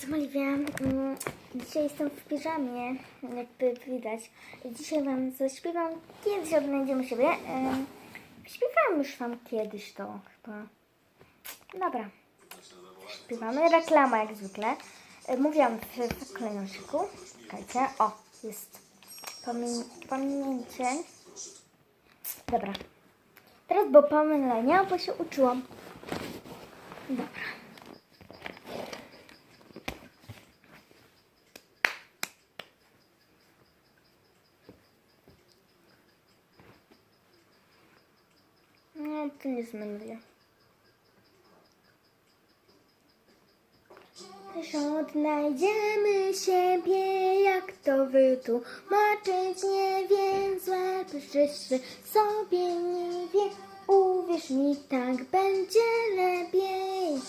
jestem Oliwia. Mm, Dzisiaj jestem w piżamie, jakby widać. Dzisiaj Wam zaśpiewam, kiedyś odnajdziemy siebie. Śpiewałam już Wam kiedyś to chyba. Dobra. Śpiewamy. Reklama jak zwykle. E, Mówiłam w, w kolejnościku. Czekajcie. O, jest pomin-. Dobra. Teraz, bo pomylenia, bo się uczyłam. Dobra. To nie zmylię. Też odnajdziemy siebie, jak to wytłumaczyć nie wiem, złe przyszły sobie nie wie. Uwierz mi, tak będzie lepiej.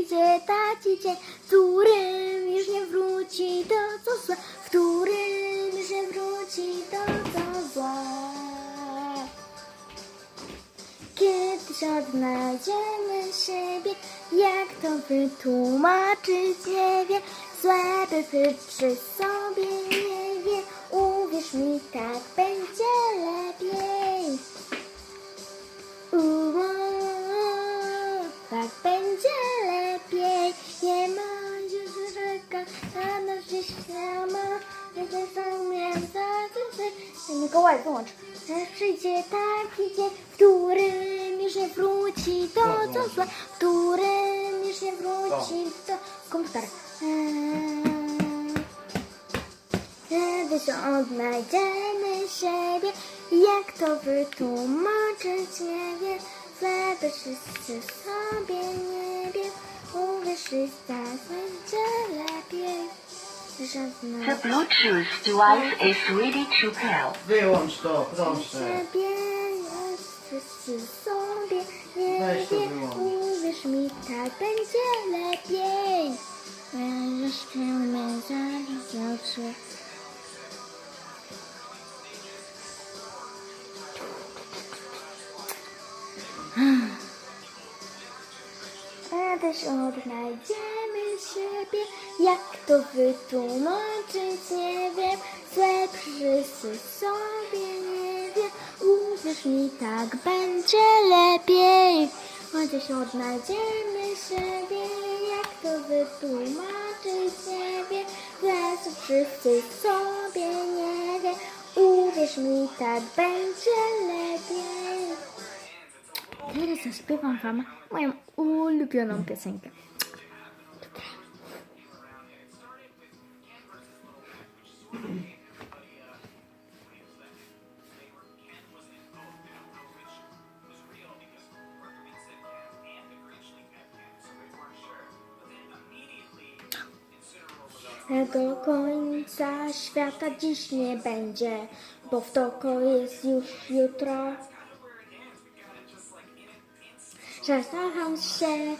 Przyjdzie taki dzień, w którym już nie wróci to co złe, w którym już nie wróci to co złe. Kiedyś odnajdziemy siebie, jak to wytłumaczyć nie wiem. Złe by przy sobie nie wie, uwierz mi, tak Mikołaj, wyłącz. Że przyjdzie taki dzień, w którym już nie wróci to, co złe, w którym już nie wróci to. Komputer. Eee, Kiedyś odnajdziemy siebie, jak to wytłumaczyć? Nie wiem, żeby wszyscy sobie nie wiem, uwierz, i tak będzie lepiej. The Bluetooth device is ready to pair. Wyłącz to, proszę. siebie, jak wszyscy sobie nie Weź to wyłącz. uwierz mi, tak będzie lepiej. Zaśpiewmy zaraz zawsze. A też odnajdziemy siebie, jak to wytłumaczyć, nie wiem. Złe wszyscy sobie nie wiem, uwierz mi, tak będzie lepiej. Chociaż odnajdziemy siebie, jak to wytłumaczyć, nie wiem. Złe wszyscy sobie nie wiem, uwierz mi, tak będzie lepiej. Teraz zaśpiewam Wam moją ulubioną piosenkę. Tego końca świata dziś nie będzie, bo w toko jest już jutro. Zastanam się,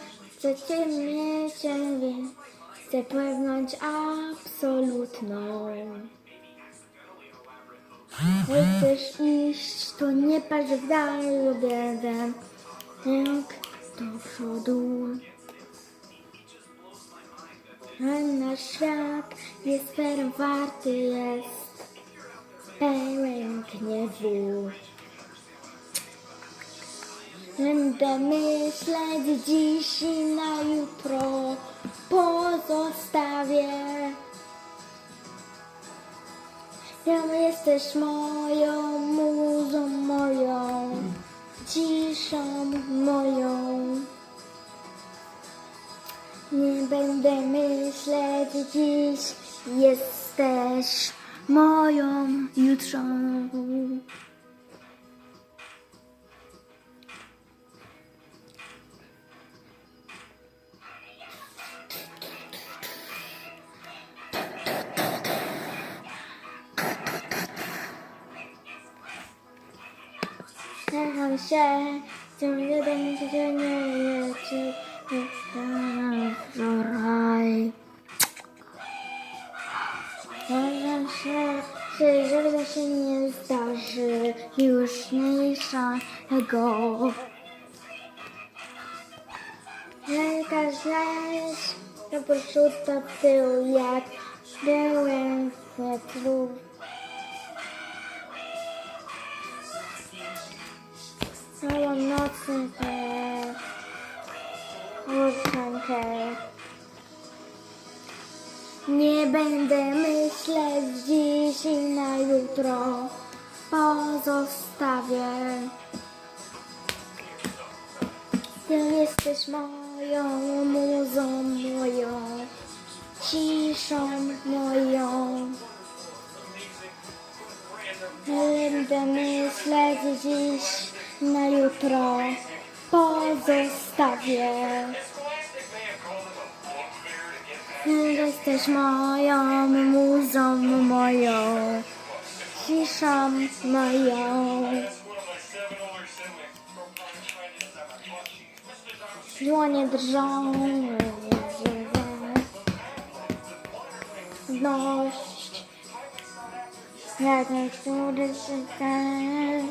cię mieć, wiem. Chcę pewność absolutną. Jak chcesz iść, to nie patrz w dal. Jak do przodu. A nasz świat jest sferą warty jest. Pełen gniewu. Będę myśleć dziś i na jutro pozostawię. Ja jesteś moją muzą moją, ciszą moją. Nie będę myśleć dziś, jesteś moją jutrzą. Kocham się, Ciągle będzie nie wiecie, wczoraj. Może się, że żeby się nie zdarzy już mniejszego. Lekarz zaś to proszuto był jak byłem wiatru. Całonocny te łuczankę. Nie będę myśleć dziś i na jutro pozostawię. Ty jesteś moją muzą, moją ciszą moją. Będę myśleć dziś na jutro pozostawię. Jesteś moją muzą, moją ciszą moją. Dłonie drżą, dość. Jak ten.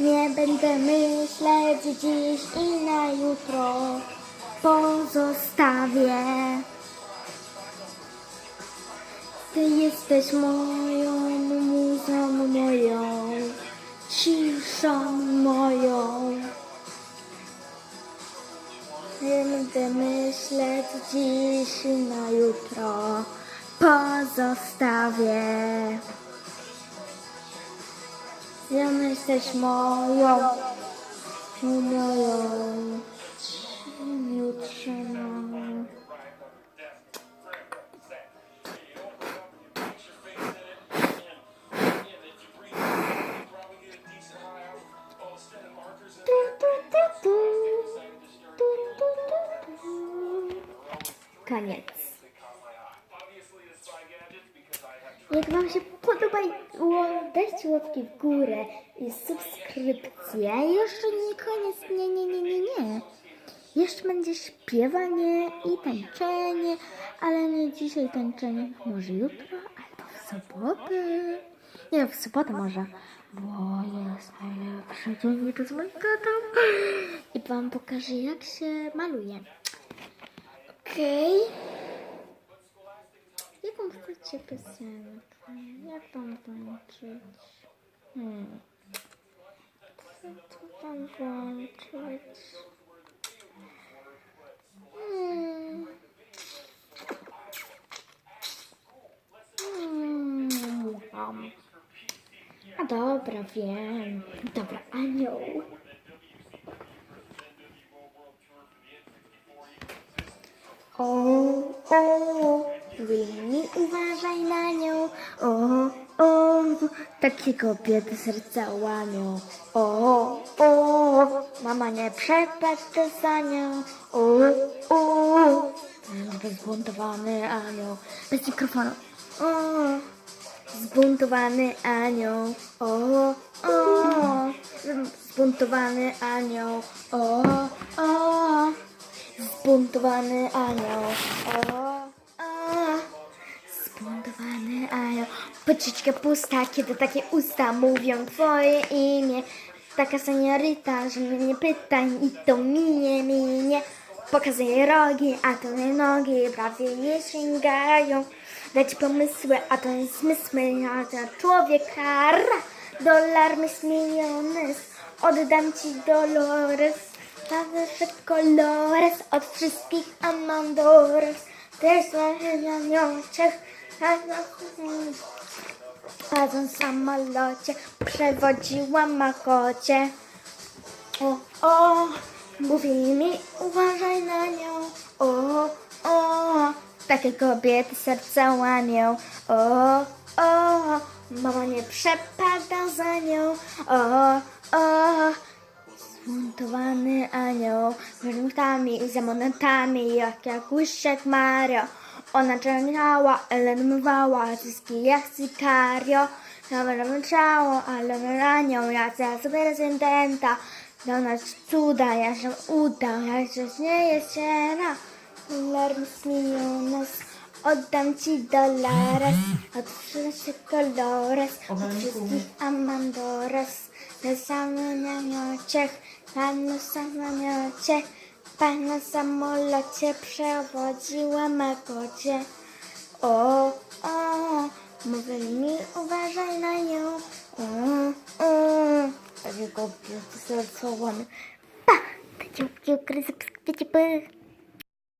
Nie będę myśleć dziś i na jutro pozostawię. Ty jesteś moją muzą, moją ciszą moją. Nie będę myśleć dziś na jutro pozostawię. Ja jesteś moją, moją jutrzeną. Tu, tu, tu, tu. Tu, tu, tu, tu. Koniec. Jak Wam się podoba, ło- dajcie łapki w górę i subskrypcję. Jeszcze będzie śpiewanie i tańczenie, ale nie dzisiaj tańczenie, może jutro albo w sobotę. Nie, w sobotę może, bo jest najlepszy dzień to z moim tatą. I Wam pokażę, jak się maluje. Okej. Jaką chcecie piosenkę? Jak tam tańczyć? Hmm. Co tu tam włączyć? Hmm. Hmm. Um. A dobra, wiem. Dobra, anioł. O, o, Wilmi, uważaj na nią. O, o, takie kobiety serca łamią. O, mama nie przepadł za nią. O, o, zbuntowany anioł. Bez mikrofonu. O, zbuntowany anioł. O, o, zbuntowany anioł. O, o. Zbuntowany anioł. O, o. Zbuntowany anioł. Pociczka pusta, kiedy takie usta mówią twoje imię. Taka seniorita, że mnie nie pytań i to minie, minie. Pokazuje rogi, a to nie nogi, prawie je sięgają. Dać pomysły, a to nie zmysły, a to człowieka. Dolar myśl miliones, oddam ci Dolores. Zawsze kolores od wszystkich Amandores. Też na Padąc w samolocie, przewodziłam makocie. O, o, mówi mi, uważaj na nią. O, o, takie kobiety serca łamią. O, o, mama nie przepada za nią. O, o, Zmontowany anioł, wyrzutami i za monetami, jak jak Mario. Ona czerniała, ale mywała zyski jak Sicario. Mamy ciało, ale my ranią, ja za sobie rezydenta. Do nas cuda, ja się udał, ja się nie jest ciena. Dolar miliones, oddam ci dolares. Od wszystkich kolores, od wszystkich amandores. Na samolecie, na samolecie, pan na samolocie przewodziła kocie. O, o, mówili mi uważaj na nią. O, o, takie głupie sercowane. Pa, takie głupie ukryty,